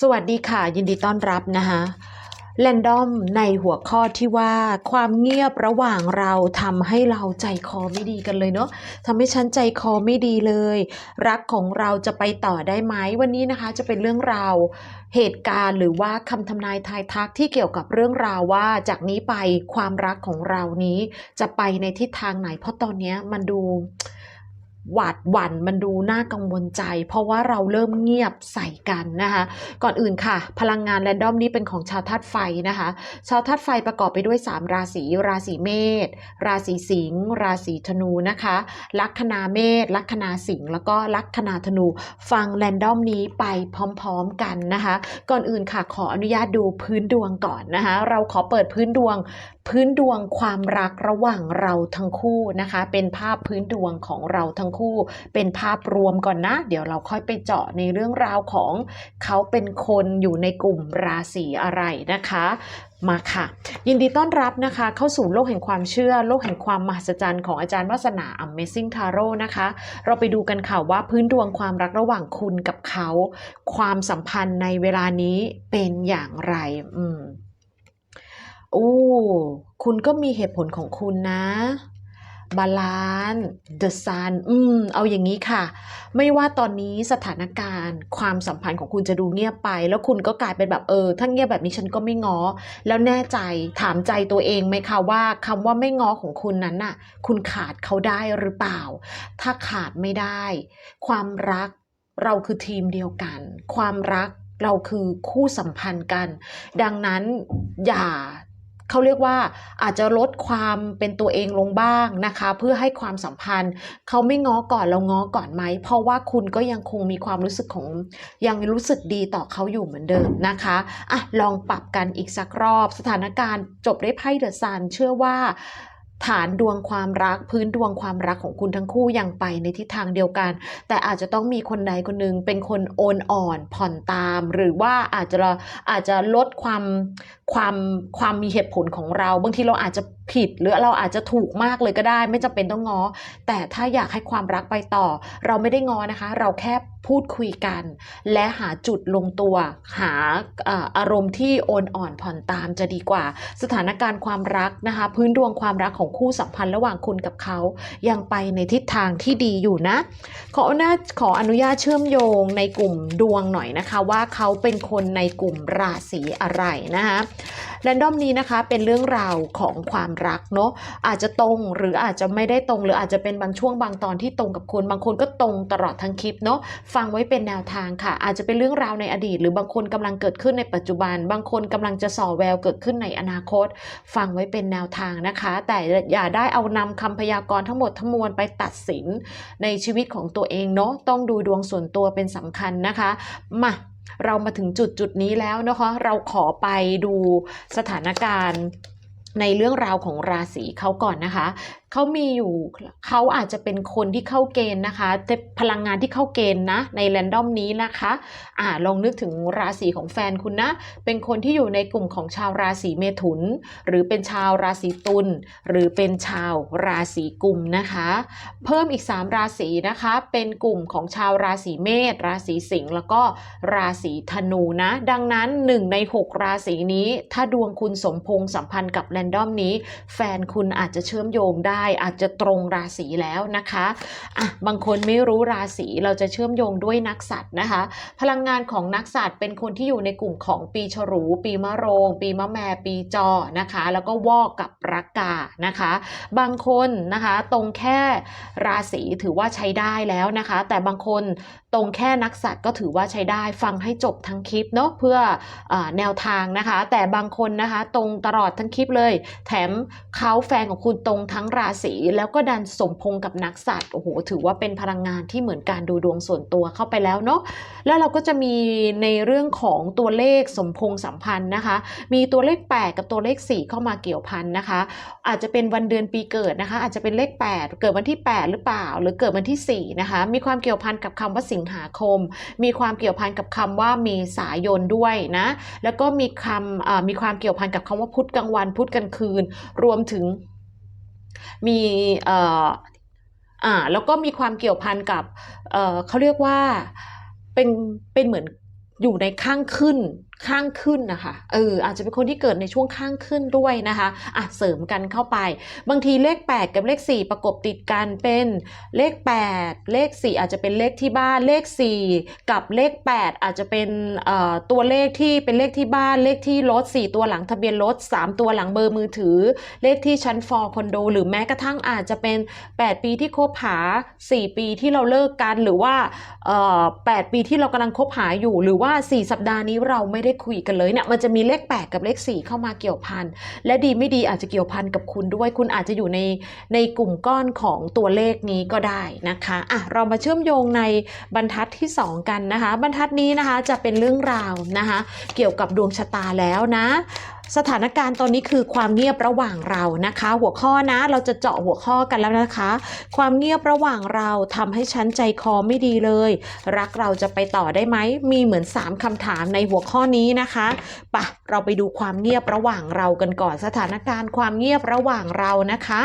สวัสดีค่ะ ยินดีต้อนรับนะคะแรนดอมในหัวข้อที่ว่าความเงียบระหว่างเราทำให้เราใจคอไม่ดีกันเลยเนาะทำให้ฉันใจคอไม่ดีเลย รักของเราจะไปต่อได้ไหมวันนี้นะคะ จะเป็นเรื่องราวเหตุการณ์หรือว่าคำทำนายทายทักที่เกี่ยวกับเรื่องราวว่าจากนี้ไปความรักของเรานี้จะไปในทิศทางไหน เพราะตอนนี้มันดู หวาดหวั่นมันดูน่ากังวลใจ เพราะว่าเราเริ่มเงียบใส่กันนะคะก่อนอื่นค่ะ พลังงานแรนดอมนี้เป็นของชาวธาตุไฟนะคะ ชาวธาตุไฟประกอบไปด้วย 3 ราศีราศีเมษราศีสิงห์ราศีธนูนะคะลัคนาเมษลัคนาสิงห์แล้วก็ลัคนาธนูฟังแรนดอมนี้ไปพร้อมๆกันนะคะ ก่อนอื่นค่ะขออนุญาตดูพื้นดวงก่อนนะคะ เราขอเปิดพื้นดวงพื้นดวงความรักระหว่างเราทั้งคู่นะคะ เป็นภาพพื้นดวงของเราทั้งคู่เป็นภาพรวมก่อนนะ เดี๋ยวเราค่อยไปเจาะในเรื่องราวของเขาเป็นคนอยู่ในกลุ่มราศีอะไรนะคะมาค่ะ ยินดีต้อนรับนะคะ เข้าสู่โลกแห่งความเชื่อ โลกแห่งความมหัศจรรย์ของอาจารย์วัฒนา Amazing Tarot นะคะ เราไปดูกันค่ะว่าพื้นดวงความรักระหว่างคุณกับเขา ความสัมพันธ์ในเวลานี้เป็นอย่างไร อืมโอ้คุณก็มีเหตุผลของคุณนะ บาลานซ์ The Sun อืม เอาอย่างนี้ค่ะ ไม่ว่าตอนนี้สถานการณ์ ความสัมพันธ์ของคุณจะดูเงียบไป แล้วคุณก็กลายเป็นแบบเออถ้าเงียบแบบนี้ฉันก็ไม่ง้อ แล้วแน่ใจถามใจตัวเองไหมคะว่าคำว่าไม่ง้อของคุณนั้นน่ะ คุณขาดเขาได้หรือเปล่า ถ้าขาดไม่ได้ ความรักเราคือทีมเดียวกัน ความรักเราคือคู่สัมพันธ์กัน ดังนั้นอย่า เขาเรียกว่าอาจจะลดความเป็นตัวเองลงบ้างนะคะ เพื่อให้ความสัมพันธ์ เขาไม่ง้อก่อนเราง้อก่อนไหม เพราะว่าคุณก็ยังคงมีความรู้สึกของยังรู้สึกดีต่อเขาอยู่เหมือนเดิมนะคะอะลองปรับกันอีกสักรอบ สถานการณ์จบได้ไพ่เดอะซันเชื่อว่าฐานดวงความรักพื้นดวงความรักของคุณทั้งคู่ยังไปในทิศทางเดียวกัน แต่อาจจะต้องมีคนใดคนหนึ่งเป็นคนโอนอ่อนผ่อนตาม หรือว่าอาจจะอาจจะลดความ ความความมีเหตุผลของเรา บางทีเราอาจจะผิด หรือเราอาจจะถูกมากเลยก็ได้ ไม่จำเป็นต้องง้อแต่ถ้าอยากให้ความรักไปต่อ เราไม่ได้ง้อนะคะ เราแค่พูดคุยกัน และหาจุดลงตัว หาอารมณ์ที่โอนอ่อนผ่อนตามจะดีกว่า สถานการณ์ความรักนะคะ พื้นดวงความรักของคู่สัมพันธ์ระหว่างคุณกับเขายังไปในทิศทางที่ดีอยู่นะ ขออนุญาขออนุญาตเชื่อมโยงในกลุ่มดวงหน่อยนะคะ ว่าเขาเป็นคนในกลุ่มราศีอะไรนะคะแรนดอมนี้นะคะเป็นเรื่องราวของความรักเนาะอาจจะตรงหรืออาจจะไม่ได้ตรง หรืออาจจะเป็นบางช่วงบางตอนที่ตรงกับคุณบางคนก็ตรงตลอดทั้งคลิปเนาะฟังไว้เป็นแนวทางค่ะ อาจจะเป็นเรื่องราวในอดีต หรือบางคนกำลังเกิดขึ้นในปัจจุบัน บางคนกำลังจะส่อแววเกิดขึ้นในอนาคต ฟังไว้เป็นแนวทางนะคะ แต่อย่าได้เอานำคำพยากรณ์ทั้งหมดทั้งมวลไปตัดสินในชีวิตของตัวเองเนาะต้องดูดวงส่วนตัวเป็นสำคัญนะคะมา เรามาถึงจุดจุดนี้แล้วนะคะ เราขอไปดูสถานการณ์ในเรื่องราวของราศีเขาก่อนนะคะ เขามีอยู่เขาอาจจะเป็นคนที่เข้าเกณฑ์นะคะแต่พลังงานที่เข้าเกณฑ์นะ ในแรนดอมนี้นะคะอ่าลองนึกถึงราศีของแฟนคุณนะ เป็นคนที่อยู่ในกลุ่มของชาวราศีเมถุน หรือเป็นชาวราศีตุลหรือเป็นชาวราศีกุมนะคะ เพิ่มอีก 3 ราศีนะคะ เป็นกลุ่มของชาวราศีเมษราศีสิงห์แล้วก็ราศีธนูนะ ดังนั้น 1 ใน 6 ราศีนี้ ถ้าดวงคุณสมพงษ์สัมพันธ์กับแรนดอมนี้ แฟนคุณอาจจะเชื่อมโยงได้อาจจะตรงราศีแล้วนะคะอะบางคนไม่รู้ราศีเราจะเชื่อมโยงด้วยนักสัตว์นะคะ พลังงานของนักสัตว์เป็นคนที่อยู่ในกลุ่มของปีฉลู ปีมะโรง ปีมะแม ปีจอนะคะ แล้วก็วอกกับรักกานะคะ บางคนนะคะตรงแค่ราศีถือว่าใช้ได้แล้วนะคะ แต่บางคน ตรงแค่นักสัตว์ก็ถือว่าใช้ได้ฟังให้จบทั้งคลิปเนาะเพื่ออแนวทางนะคะ แต่บางคนนะคะ ตรงตลอดทั้งคลิปเลย แถมเขาแฟนของคุณตรงทั้งราศีแล้วก็ดันสมพงกับนักสัตว์โอ้โหถือว่าเป็นพลังงานที่เหมือนการดูดวงส่วนตัวเข้าไปแล้วเนาะแล้วเราก็จะมีในเรื่องของตัวเลขสมพงสัมพันธ์นะคะ มีตัวเลข 8 กับตัวเลข 4 เข้ามาเกี่ยวพันนะคะ อาจจะเป็นวันเดือนปีเกิดนะคะ อาจจะเป็นเลข 8 เกิดวันที่ 8 หรือเปล่า หรือเกิดวันที่4นะคะมีความเกี่ยวพันกับคำว่าสิงหาคม มีความเกี่ยวพันกับคำว่าเมษายนด้วยนะ แล้วก็มีคำมีความเกี่ยวพันกับคำว่าพุธกลางวันพุธกลางคืน รวมถึงมีอ่าแล้วก็มีความเกี่ยวพันกับเเขาเรียกว่าเป็นเป็นเหมือนอยู่ในข้างขึ้น ข้างขึ้นนะคะ เอออาจจะเป็นคนที่เกิดในช่วงข้างขึ้นด้วยนะคะอะเสริมกันเข้าไป บางทีเลข 8 กับเลข 4 ประกบติดกันเป็นเลข 8 เลข 4 อาจจะเป็นเลขที่บ้านเลข 4 กับเลข 8 อาจจะเป็นตัวเลขที่เป็นเลขที่บ้านเลขที่รถ 4 ตัวหลังทะเบียนรถ 3 ตัวหลังเบอร์มือถือ เลขที่ชั้นฟอร์คอนโด หรือแม้กระทั่งอาจจะเป็น 8 ปีที่คบหา 4 ปีที่เราเลิกกันหรือว่า 8 ปีที่เรากำลังคบหาอยู่หรือว่า 4 สัปดาห์นี้เราไม่ได้คุยกันเลยเนี่ยมันจะมีเลข 8 กับเลข 4 เข้ามาเกี่ยวพันและดีไม่ดีอาจจะเกี่ยวพันกับคุณด้วย คุณอาจจะอยู่ในในกลุ่มก้อนของตัวเลขนี้ก็ได้นะคะอะเรามาเชื่อมโยงในบรรทัดที่ 2 กันนะคะ บรรทัดนี้นะคะจะเป็นเรื่องราวนะคะ เกี่ยวกับดวงชะตาแล้วนะ สถานการณ์ตอนนี้คือความเงียบระหว่างเรานะคะ หัวข้อนะเราจะเจาะหัวข้อกันแล้วนะคะ ความเงียบระหว่างเราทำให้ฉันใจคอไม่ดีเลย รักเราจะไปต่อได้ไหมมีเหมือน 3คำถามในหัวข้อนี้นะคะปะเราไปดูความเงียบระหว่างเรากันก่อนสถานการณ์ความเงียบระหว่างเรานะคะ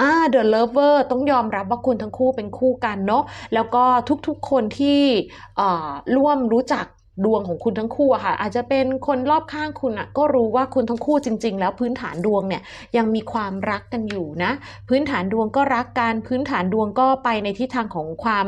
อ่า The Lover ต้องยอมรับว่าคุณทั้งคู่เป็นคู่กันเนาะแล้วก็ทุกๆคนที่ร่วมรู้จัก ดวงของคุณทั้งคู่อะค่ะ อาจจะเป็นคนรอบข้างคุณอะก็รู้ว่าคุณทั้งคู่จริง ๆ แล้วพื้นฐานดวงเนี่ยยังมีความรักกันอยู่นะ พื้นฐานดวงก็รักกันพื้นฐานดวงก็ไปในทิศทางของความ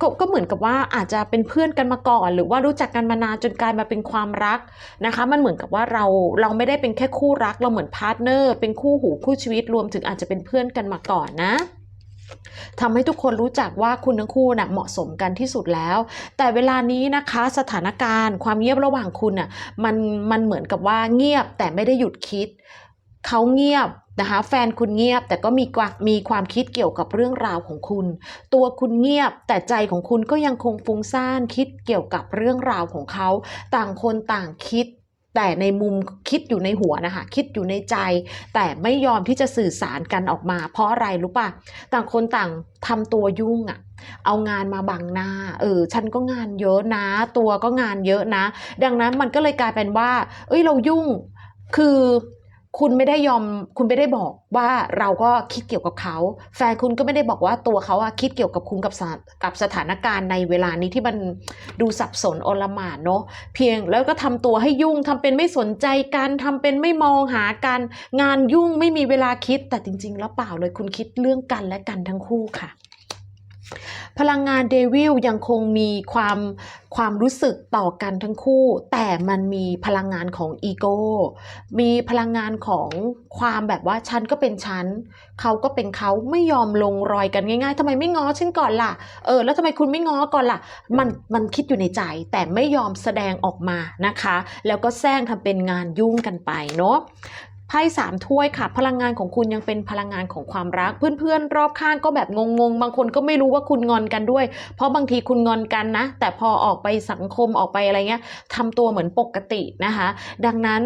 กก็เหมือนกับว่าอาจจะเป็นเพื่อนกันมาก่อน หรือว่ารู้จักกันมานานจนกลายมาเป็นความรักนะคะ มันเหมือนกับว่าเราเราไม่ได้เป็นแค่คู่รักเราเหมือนพาร์ทเนอร์เป็นคู่หูคู่ชีวิตรวมถึงอาจจะเป็นเพื่อนกันมาก่อนนะ ทำให้ทุกคนรู้จักว่าคุณทั้งคู่น่ะเหมาะสมกันที่สุดแล้ว แต่เวลานี้นะคะสถานการณ์ ความเงียบระหว่างคุณน่ะมันมันเหมือนกับว่าเงียบแต่ไม่ได้หยุดคิด เขาเงียบนะคะแฟนคุณเงียบแต่ก็มีมีความคิดเกี่ยวกับเรื่องราวของคุณ ตัวคุณเงียบแต่ใจของคุณก็ยังคงฟุ้งซ่านคิดเกี่ยวกับเรื่องราวของเขา ต่างคนต่างคิด แต่ในมุมคิดอยู่ในหัวนะคะ คิดอยู่ในใจ แต่ไม่ยอมที่จะสื่อสารกันออกมา เพราะอะไรรู้ป่ะต่างคนต่างทำตัวยุ่งอะ่ะ เอางานมาบังหน้า เออ ฉันก็งานเยอะนะ ตัวก็งานเยอะนะ ดังนั้นมันก็เลยกลายเป็นว่า เอ้ยเรายุ่งคือ คุณไม่ได้ยอมคุณไม่ได้บอกว่าเราก็คิดเกี่ยวกับเขา แฟนคุณก็ไม่ได้บอกว่าตัวเขาอะคิดเกี่ยวกับคุณกับสกับสถานการณ์ในเวลานี้ที่มันดูสับสนโอลหม่านเนาะเพียงแล้วก็ทำตัวให้ยุ่งทำเป็นไม่สนใจกันทำเป็นไม่มองหากัน งานยุ่งไม่มีเวลาคิดแต่จริง ๆ แล้วเปล่าเลยคุณคิดเรื่องกันและกันทั้งคู่ค่ะ พลังงานเดวิลยังคงมีความความรู้สึกต่อกันทั้งคู่ แต่มันมีพลังงานของอีโก้ มีพลังงานของความแบบว่าฉันก็เป็นฉัน เขาก็เป็นเขาไม่ยอมลงรอยกันง่ายๆทำไมไม่ง้อฉันก่อนล่ะ เออ แล้วทำไมคุณไม่ง้อก่อนล่ะ มันมันคิดอยู่ในใจ แต่ไม่ยอมแสดงออกมานะคะ แล้วก็แซงทำเป็นงานยุ่งกันไปเนาะ ไพ่สามถ้วยค่ะ พลังงานของคุณยังเป็นพลังงานของความรัก เพื่อนๆ รอบข้างก็แบบงงๆ บางคนก็ไม่รู้ว่าคุณงอนกันด้วย เพราะบางทีคุณงอนกันนะ แต่พอออกไปสังคมออกไปอะไรเงี้ยทำตัวเหมือนปกตินะคะ ดังนั้น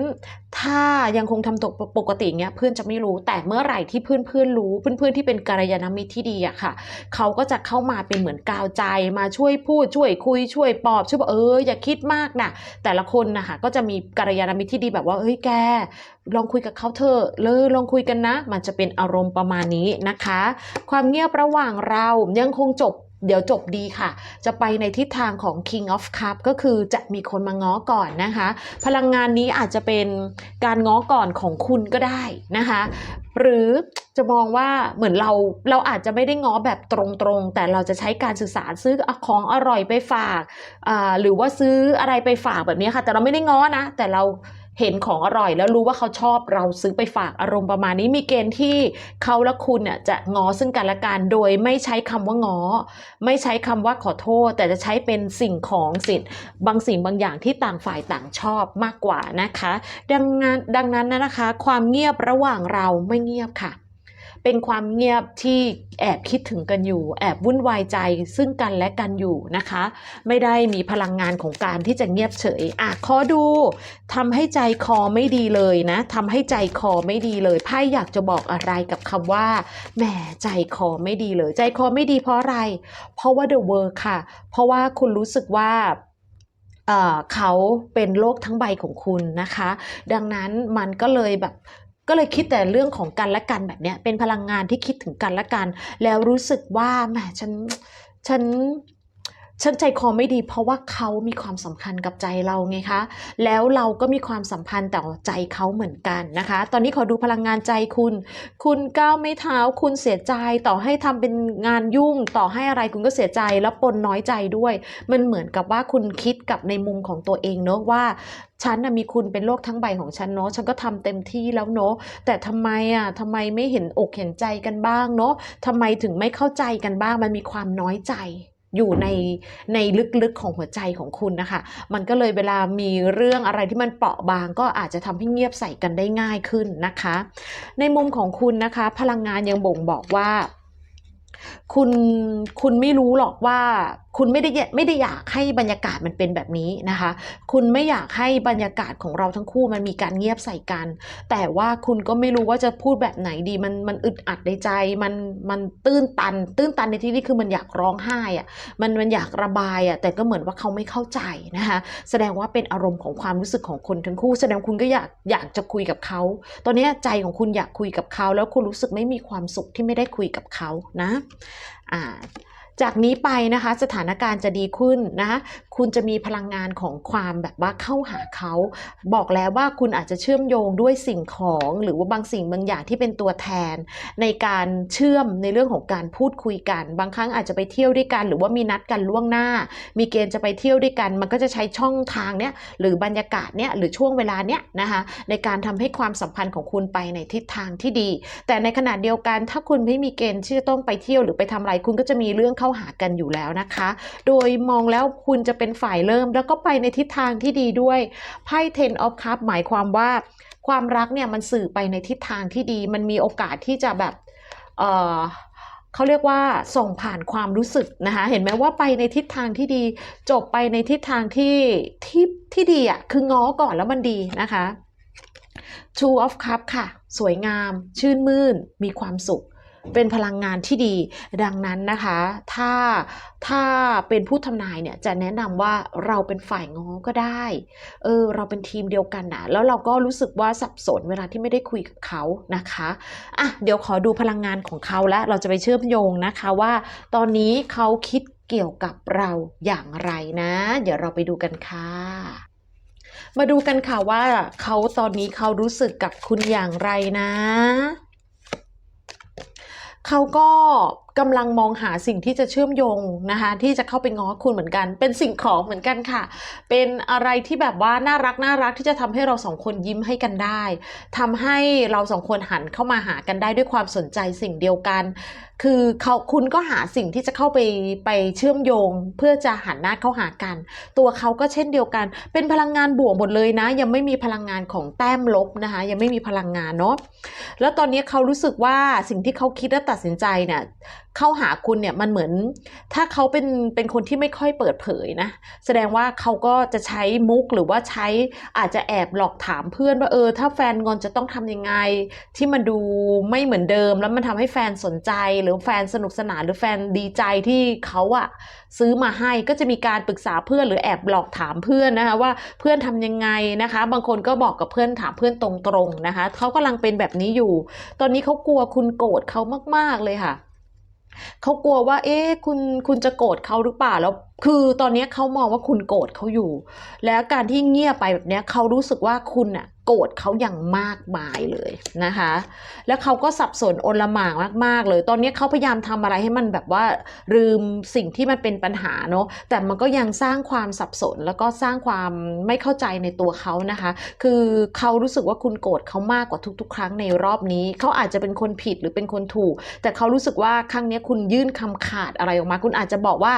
ถ้ายังคงทำตัวปกติเงี้ยเพื่อนจะไม่รู้แต่เมื่อไหร่ที่เพื่อนๆรู้เพื่อนๆที่เป็นกัลยาณมิตรที่ดีอะค่ะ เขาก็จะเข้ามาเป็นเหมือนกาวใจมาช่วยพูดช่วยคุยช่วยปลอบช่วยบอกเอออย่าคิดมากนะแต่ละคนนะคะก็จะมีกัลยาณมิตรที่ดีแบบว่าเฮ้ยแกลองคุยกับเขาเถอะเลยลองคุยกันนะ มันจะเป็นอารมณ์ประมาณนี้นะคะ ความเงียบระหว่างเรายังคงจบ เดี๋ยวจบดีค่ะ จะไปในทิศทางของ King of Cup ก็คือจะมีคนมาง้อก่อนนะคะ พลังงานนี้อาจจะเป็นการง้อก่อนของคุณก็ได้นะคะ หรือจะมองว่าเหมือนเราเราอาจจะไม่ได้ง้อแบบตรงๆ แต่เราจะใช้การสื่อสารซื้อของอร่อยไปฝาก หรือว่าซื้ออะไรไปฝากแบบนี้ค่ะ แต่เราไม่ได้ง้อนะ แต่เรา เห็นของอร่อย แล้วรู้ว่าเขาชอบเราซื้อไปฝากอารมณ์ประมาณนี้มีเกณฑ์ที่เขาและคุณเนี่ยจะงอซึ่งกันและกันโดยไม่ใช้คำว่างอ ไม่ใช้คำว่าขอโทษ แต่จะใช้เป็นสิ่งของสิ่งบางสิ่งบางอย่างที่ต่างฝ่ายต่างชอบมากกว่านะคะ ดังนั้นดังนั้นนะนะคะ ความเงียบระหว่างเราไม่เงียบค่ะ เป็นความเงียบที่แอบคิดถึงกันอยู่ แอบวุ่นวายใจซึ่งกันและกันอยู่นะคะ ไม่ได้มีพลังงานของการที่จะเงียบเฉยอะขอดูทำให้ใจคอไม่ดีเลยนะทำให้ใจคอไม่ดีเลยไพ่อยากจะบอกอะไรกับคำว่าแหมใจคอไม่ดีเลย ใจคอไม่ดีเพราะอะไร เพราะว่า the world ค่ะ เพราะว่าคุณรู้สึกว่าเอ่อเขาเป็นโลกทั้งใบของคุณนะคะ ดังนั้นมันก็เลยแบบ ก็เลยคิดแต่เรื่องของกันและกันแบบเนี้ยเป็นพลังงานที่คิดถึงกันและกัน แล้วรู้สึกว่าแหมฉันฉัน ฉันใจคอไม่ดีเพราะว่าเขามีความสำคัญกับใจเราไงคะ แล้วเราก็มีความสัมพันธ์ต่อใจเขาเหมือนกันนะคะ ตอนนี้ขอดูพลังงานใจคุณ คุณก้าวไม่เท้า คุณเสียใจ ต่อให้ทำเป็นงานยุ่ง ต่อให้อะไรคุณก็เสียใจแล้วปนน้อยใจด้วย มันเหมือนกับว่าคุณคิดกับในมุมของตัวเองเนอะว่าฉันนะมีคุณเป็นโลกทั้งใบของฉันเนาะฉันก็ทำเต็มที่แล้วเนาะแต่ทำไมอะทำไมไม่เห็นอกเห็นใจกันบ้างเนาะทำไมถึงไม่เข้าใจกันบ้างมันมีความน้อยใจ อยู่ในในลึกๆของหัวใจของคุณนะคะ มันก็เลยเวลามีเรื่องอะไรที่มันเปราะบาง ก็อาจจะทำให้เงียบใส่กันได้ง่ายขึ้นนะคะ ในมุมของคุณนะคะ พลังงานยังบ่งบอกว่า คุณคุณไม่รู้หรอกว่า คุณไม่ได้ไม่ได้อยากให้บรรยากาศมันเป็นแบบนี้นะคะ คุณไม่อยากให้บรรยากาศของเราทั้งคู่มันมีการเงียบใส่กัน แต่ว่าคุณก็ไม่รู้ว่าจะพูดแบบไหนดี มันมันอึดอัดในใจ มันมันตื้นตัน ตื้นตันในที่นี้คือมันอยากร้องไห้อะมันมันอยากระบายอะแต่ก็เหมือนว่าเขาไม่เข้าใจนะคะ แสดงว่าเป็นอารมณ์ของความรู้สึกของคนทั้งคู่ แสดงคุณก็อยากอยากจะคุยกับเขา ตอนนี้ใจของคุณอยากคุยกับเขา แล้วคุณรู้สึกไม่มีความสุขที่ไม่ได้คุยกับเขานะ อ่า จากนี้ไปนะคะสถานการณ์จะดีขึ้นนะคะคุณจะมีพลังงานของความแบบว่าเข้าหาเขา บอกแล้วว่าคุณอาจจะเชื่อมโยงด้วยสิ่งของหรือว่าบางสิ่งบางอย่างที่เป็นตัวแทน ในการเชื่อมในเรื่องของการพูดคุยกัน บางครั้งอาจจะไปเที่ยวด้วยกัน หรือว่ามีนัดกันล่วงหน้า มีเกณฑ์จะไปเที่ยวด้วยกัน มันก็จะใช้ช่องทางเนี้ยหรือบรรยากาศเนี้ยหรือช่วงเวลาเนี้ยนะคะในการทำให้ความสัมพันธ์ของคุณไปในทิศทางที่ดี แต่ในขณะเดียวกันถ้าคุณไม่มีเกณฑ์ที่จะต้องไปเที่ยวหรือไปทำอะไรคุณก็จะมีเรื่องเข้าหากันอยู่แล้วนะคะ โดยมองแล้วคุณจะเป็นฝ่ายเริ่ม แล้วก็ไปในทิศทางที่ดีด้วยไพ่ Ten of Cups หมายความว่าความรักเนี่ยมันสื่อไปในทิศทางที่ดี มันมีโอกาสที่จะแบบเออเขาเรียกว่าส่งผ่านความรู้สึกนะคะ เห็นไหมว่าไปในทิศทางที่ดี จบไปในทิศทางที่ที่ที่ดีอะคือง้อก่อนแล้วมันดีนะคะ Two of Cup ค่ะ สวยงาม ชื่นมื่น มีความสุข เป็นพลังงานที่ดี ดังนั้นนะคะ ถ้าถ้าเป็นผู้ทำนายเนี่ยจะแนะนำว่าเราเป็นฝ่ายง้อก็ได้ เออเราเป็นทีมเดียวกันนะแล้วเราก็รู้สึกว่าสับสนเวลาที่ไม่ได้คุยกับเขานะคะอะเดี๋ยวขอดูพลังงานของเขาแล้วเราจะไปเชื่อมโยงนะคะว่า ตอนนี้เขาคิดเกี่ยวกับเราอย่างไรนะ เดี๋ยวเราไปดูกันค่ะมาดูกันค่ะว่าเขาตอนนี้เขารู้สึกกับคุณอย่างไรนะ เขาก็ กำลังมองหาสิ่งที่จะเชื่อมโยงนะคะที่จะเข้าไปง้อคุณเหมือนกัน เป็นสิ่งของเหมือนกันค่ะ เป็นอะไรที่แบบว่าน่ารักน่ารักที่จะทำให้เราสองคนยิ้มให้กันได้ทำให้เราสองคนหันเข้ามาหากันได้ด้วยความสนใจสิ่งเดียวกัน คือเขาคุณก็หาสิ่งที่จะเข้าไปไปเชื่อมโยง เพื่อจะหันหน้าเข้าหากัน ตัวเขาก็เช่นเดียวกัน เป็นพลังงานบวกหมดเลยนะ ยังไม่มีพลังงานของแต้มลบนะคะยังไม่มีพลังงานเนาะแล้วตอนนี้เขารู้สึกว่าสิ่งที่เขาคิดและตัดสินใจเนี่ย เข้าหาคุณเนี่ยมันเหมือน ถ้าเขาเป็นเป็นคนที่ไม่ค่อยเปิดเผยนะ แสดงว่าเขาก็จะใช้มุกหรือว่าใช้อาจจะแอบหลอกถามเพื่อนว่าเออ ถ้าแฟนงอนจะต้องทำยังไง ที่มันดูไม่เหมือนเดิม แล้วมันทำให้แฟนสนใจหรือแฟนสนุกสนานหรือแฟนดีใจที่เขาอะซื้อมาให้ก็จะมีการปรึกษาเพื่อนหรือแอบหลอกถามเพื่อนนะคะว่าเพื่อนทำยังไงนะคะ บางคนก็บอกกับเพื่อนถามเพื่อนตรงๆนะคะเขากำลังเป็นแบบนี้อยู่ ตอนนี้เขากลัวคุณโกรธเขามาก ๆเลยค่ะ เขากลัวว่า เอ๊ะคุณคุณจะโกรธเขาหรือเปล่าแล้ว คือตอนนี้เขามองว่าคุณโกรธเขาอยู่ แล้วการที่เงียบไปแบบนี้เขารู้สึกว่าคุณอะโกรธเขาอย่างมากมายเลยนะคะ แล้วเขาก็สับสนโอละหมางมาก ๆ เลย ตอนนี้เขาพยายามทำอะไรให้มันแบบว่าลืมสิ่งที่มันเป็นปัญหาเนาะ แต่มันก็ยังสร้างความสับสนแล้วก็สร้างความไม่เข้าใจในตัวเขานะคะ คือเขารู้สึกว่าคุณโกรธเขามากกว่าทุก ๆ ครั้งในรอบนี้ เขาอาจจะเป็นคนผิดหรือเป็นคนถูก แต่เขารู้สึกว่าครั้งนี้คุณยื่นคำขาดอะไรออกมา คุณอาจจะบอกว่า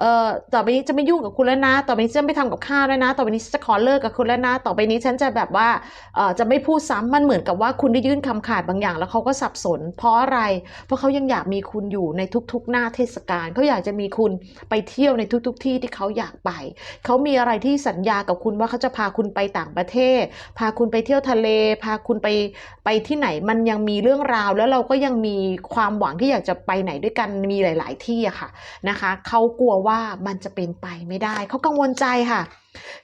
เอ่อต่อไปนี้จะไม่ยุ่งกับคุณแล้วนะ ต่อไปนี้จะไม่ทำกับข้าวแล้วนะ ต่อไปนี้จะขอเลิกกับคุณแล้วนะ ต่อไปนี้ฉันจะแบบว่าเอ่อจะไม่พูดซ้ำมันเหมือนกับว่าคุณได้ยื่นคำขาดบางอย่าง แล้วเขาก็สับสน เพราะอะไร เพราะเขายังอยากมีคุณอยู่ในทุกๆ หน้าเทศกาลเขาอยากจะมีคุณไปเที่ยวในทุก ๆ ที่ที่เขาอยากไป เขามีอะไรที่สัญญากับคุณว่าเขาจะพาคุณไปต่างประเทศ พาคุณไปเที่ยวทะเล พาคุณไปไปที่ไหน มันยังมีเรื่องราว แล้วเราก็ยังมีความหวังที่อยากจะไปไหนด้วยกัน มีหลาย ๆ ที่อะค่ะนะคะ เขากลัวว่ามันจะเป็นไปไม่ได้ เขากังวลใจค่ะ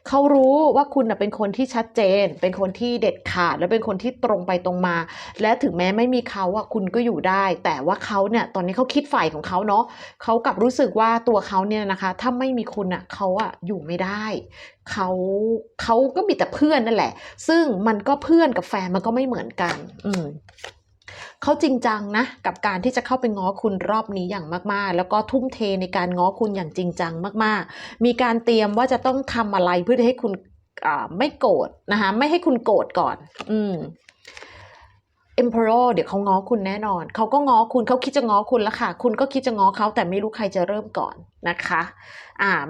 เขารู้ว่าคุณเป็นคนที่ชัดเจน เป็นคนที่เด็ดขาด และเป็นคนที่ตรงไปตรงมา และถึงแม้ไม่มีเขาอะคุณก็อยู่ได้ แต่ว่าเขาเนี่ยตอนนี้เขาคิดฝ่ายของเขาเนาะเขากลับรู้สึกว่าตัวเขาเนี่ยนะคะถ้าไม่มีคุณอะเขาอะอยู่ไม่ได้เขาเขาก็มีแต่เพื่อนนั่นแหละ ซึ่งมันก็เพื่อนกับแฟนมันก็ไม่เหมือนกัน อืม เขาจริงจังนะกับการที่จะเข้าไปง้อคุณรอบนี้อย่างมากๆ แล้วก็ทุ่มเทในการง้อคุณอย่างจริงจังมากๆ มีการเตรียมว่าจะต้องทำอะไรเพื่อให้คุณไม่โกรธนะคะไม่ให้คุณโกรธก่อน อืม Emperor เดี๋ยวเขาง้อคุณแน่นอน เขาก็ง้อคุณเขาคิดจะง้อคุณแล้วค่ะ คุณก็คิดจะง้อเขาแต่ไม่รู้ใครจะเริ่มก่อนนะคะ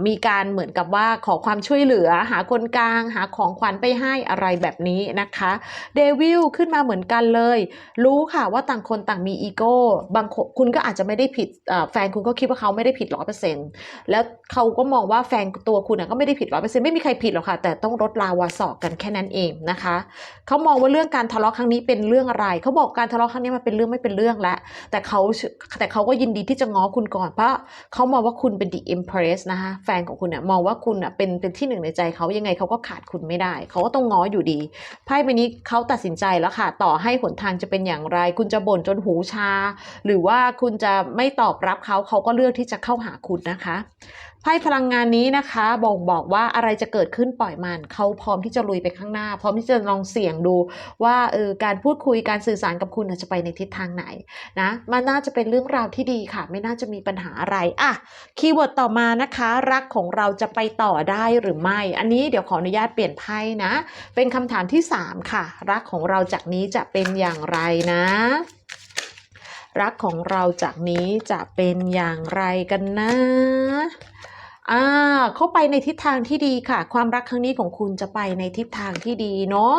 มีการเหมือนกับว่าขอความช่วยเหลือหาคนกลาง หาของขวัญไปให้อะไรแบบนี้นะคะเดวิลขึ้นมาเหมือนกันเลย รู้ค่ะว่าต่างคนต่างมีอีโก้บางคคุณก็อาจจะไม่ได้ผิดแฟนคุณก็คิดว่าเขาไม่ได้ผิดร้อยเปอร์เซ็นต์แล้วเขาก็มองว่าแฟนตัวคุณก็ไม่ได้ผิดร้อยเปอร์เซ็นต์ไม่มีใครผิดหรอกค่ะ แต่ต้องลดลาวาสอกกันแค่นั้นเองนะคะเขามองว่าเรื่องการทะเลาะครั้งนี้เป็นเรื่องอะไรเขาบอกการทะเลาะครั้งนี้มันเป็นเรื่องไม่เป็นเรื่องแล้วแต่เขาแต่เขาก็ยินดีที่จะง้อคุณก่อนเพราะเขามองว่าคุณเป็น the empress นะคะแฟนของคุณเนี่ยมองว่าคุณอะเป็นเป็นที่หนึ่งในใจเขายังไงเขาก็ขาดคุณไม่ได้ เขาก็ต้องง้ออยู่ดีไพ่ใบนี้เขาตัดสินใจแล้วค่ะ ต่อให้หนทางจะเป็นอย่างไร คุณจะบ่นจนหูชา หรือว่าคุณจะไม่ตอบรับเขาเขาก็เลือกที่จะเข้าหาคุณนะคะ ไพ่พลังงานนี้นะคะบอกบอกว่าอะไรจะเกิดขึ้นปล่อยมันเขาพร้อมที่จะลุยไปข้างหน้า พร้อมที่จะลองเสี่ยงดูว่าเออการพูดคุยการสื่อสารกับคุณจะไปในทิศทางไหนนะมันน่าจะเป็นเรื่องราวที่ดีค่ะ ไม่น่าจะมีปัญหาอะไรอะคีย์เวิร์ดต่อมานะคะ รักของเราจะไปต่อได้หรือไม่ อันนี้เดี๋ยวขออนุญาตเปลี่ยนไพ่นะ เป็นคำถามที่ 3 ค่ะ รักของเราจากนี้จะเป็นอย่างไรนะรักของเราจากนี้จะเป็นอย่างไรกันนะ อ่าเข้าไปในทิศทางที่ดีค่ะ ความรักครั้งนี้ของคุณจะไปในทิศทางที่ดีเนาะ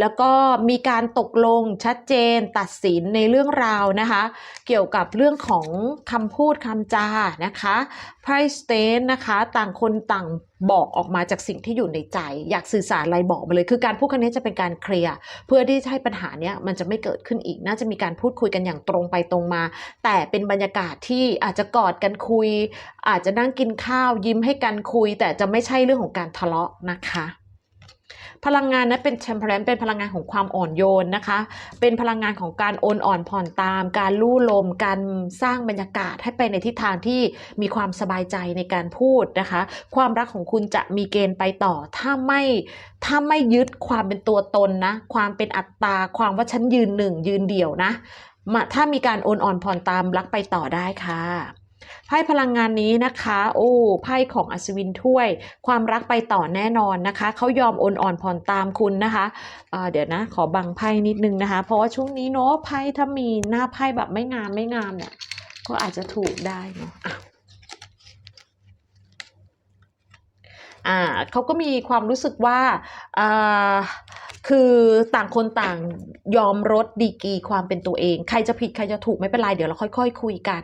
แล้วก็มีการตกลงชัดเจนตัดสินในเรื่องราวนะคะ เกี่ยวกับเรื่องของคำพูดคำจานะคะไพรสเตนนะคะ ต่างคนต่าง บอกออกมาจากสิ่งที่อยู่ในใจ อยากสื่อสารอะไรบอกมาเลย คือการพูดครั้งนี้จะเป็นการเคลียร์เพื่อที่ให้ปัญหาเนี้ยมันจะไม่เกิดขึ้นอีก น่าจะมีการพูดคุยกันอย่างตรงไปตรงมา แต่เป็นบรรยากาศที่อาจจะกอดกันคุย อาจจะนั่งกินข้าวยิ้มให้กันคุย แต่จะไม่ใช่เรื่องของการทะเลาะนะคะ พลังงานนั้นเป็น temperance เป็นพลังงานของความอ่อนโยนนะคะ เป็นพลังงานของการโอนอ่อนผ่อนตาม การลู่ลม การสร้างบรรยากาศให้ไปในทิศทางที่มีความสบายใจในการพูดนะคะ ความรักของคุณจะมีเกณฑ์ไปต่อ ถ้าไม่ถ้าไม่ยึดความเป็นตัวตนนะ ความเป็นอัตตา ความว่าฉันยืนหนึ่งยืนเดี่ยวนะมาถ้ามีการโอนอ่อนผ่อนตามรักไปต่อได้ค่ะ ไพ่พลังงานนี้นะคะ โอ้ไพ่ของอัศวินถ้วย ความรักไปต่อแน่นอนนะคะเขายอมโอนอ่อนผ่อนตามคุณนะคะอ่าเดี๋ยวนะ ขอบังไพ่นิดนึงนะคะ เพราะว่าช่วงนี้เนาะไพ่ถ้ามีหน้าไพ่แบบไม่งามไม่งามเนี่ยก็อาจจะถูกได้เนาะอ่าเขาก็มีความรู้สึกว่าอ่า คือต่างคนต่างยอมลดดีกีความเป็นตัวเอง ใครจะผิดใครจะถูกไม่เป็นไรเดี๋ยวเราค่อย ๆ คุยกัน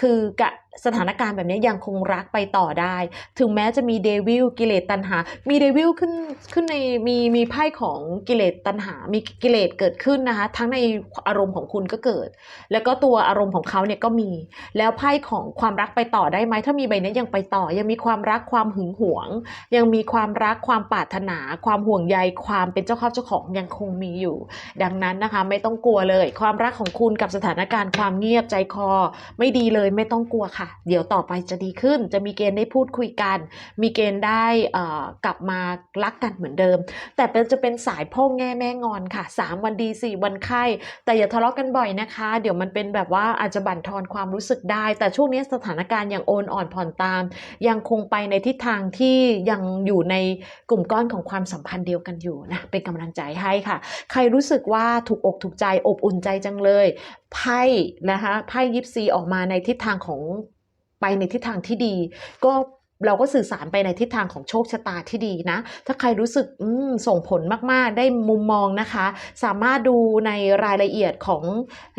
คือกะสถานการณ์แบบนี้ยังคงรักไปต่อได้ ถึงแม้จะมีเดวิลกิเลสตัณหา มีเดวิลขึ้นขึ้นในมีมีไพ่ของกิเลสตัณหา มีกิเลสเกิดขึ้นนะคะ ทั้งในอารมณ์ของคุณก็เกิด แล้วก็ตัวอารมณ์ของเขาเนี่ยก็มี แล้วไพ่ของความรักไปต่อได้ไหม ถ้ามีใบนี้ยังไปต่อ ยังมีความรักความหึงหวง ยังมีความรักความปรารถนา ความห่วงใย ความเป็นเจ้าเข้าเจ้าของยังคงมีอยู่ ดังนั้นนะคะ ไม่ต้องกลัวเลย ความรักของคุณกับสถานการณ์ความเงียบใจคอ ไม่ดีเลยไม่ต้องกลัวค่ะเดี๋ยวต่อไปจะดีขึ้น จะมีเกณฑ์ได้พูดคุยกัน มีเกณฑ์ได้กลับมารักกันเหมือนเดิม แต่เป็นจะเป็นสายพ่อแง่แม่งอนค่ะ 3 วันดี 4 วันไข้ แต่อย่าทะเลาะกันบ่อยนะคะ เดี๋ยวมันเป็นแบบว่าอาจจะบั่นทอนความรู้สึกได้ แต่ช่วงนี้สถานการณ์ยังโอนอ่อนผ่อนตาม ยังคงไปในทิศทางที่ยังอยู่ในกลุ่มก้อนของความสัมพันธ์เดียวกันอยู่นะเป็นกำลังใจให้ค่ะ ใครรู้สึกว่าถูกอกถูกใจอบอุ่นใจจังเลยไพ่นะคะไพ่ยิปซีออกมาในทิศทางของ ไปในทิศทางที่ดี ก็ เราก็สื่อสารไปในทิศทางของโชคชะตาที่ดีนะ ถ้าใครรู้สึกส่งผลมาก ๆ ได้มุมมองนะคะ สามารถดูในรายละเอียดของ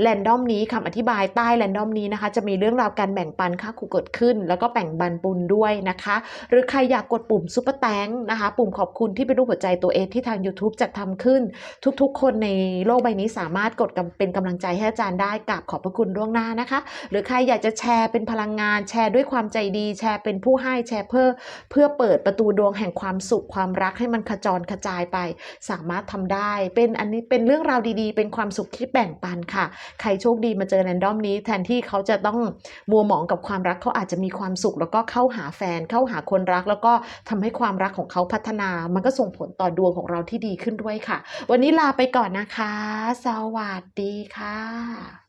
แรนดอมนี้คำอธิบายใต้แรนดอมนี้นะคะ จะมีเรื่องราวการแบ่งปันค่าคูเกิดขึ้น แล้วก็แบ่งบันปุนด้วยนะคะ หรือใครอยากกดปุ่มซุปเปอร์แตงนะคะ ปุ่มขอบคุณที่เป็นรูปหัวใจตัวเองที่ทาง YouTube จัดทำขึ้น ทุกๆ คนในโลกใบนี้สามารถกดเป็นกำลังใจให้อาจารย์ได้กราบขอบพระคุณล่วงหน้านะคะ หรือใครอยากจะแชร์เป็นพลังงานแชร์ด้วยความใจดีแชร์เป็นผู้ให้ชร์เพื่อเพื่อเปิดประตูดวงแห่งความสุขความรักให้มันขจรกระจายไป สามารถทำได้ เป็นอันนี้เป็นเรื่องราวดีๆ เป็นความสุขที่แบ่งปันค่ะ ใครโชคดีมาเจอแรนดอมนี้ แทนที่เขาจะต้องมัวหมองกับความรักเขาอาจจะมีความสุข แล้วก็เข้าหาแฟนเข้าหาคนรัก แล้วก็ทำให้ความรักของเขาพัฒนา มันก็ส่งผลต่อดวงของเราที่ดีขึ้นด้วยค่ะ วันนี้ลาไปก่อนนะคะ สวัสดีค่ะ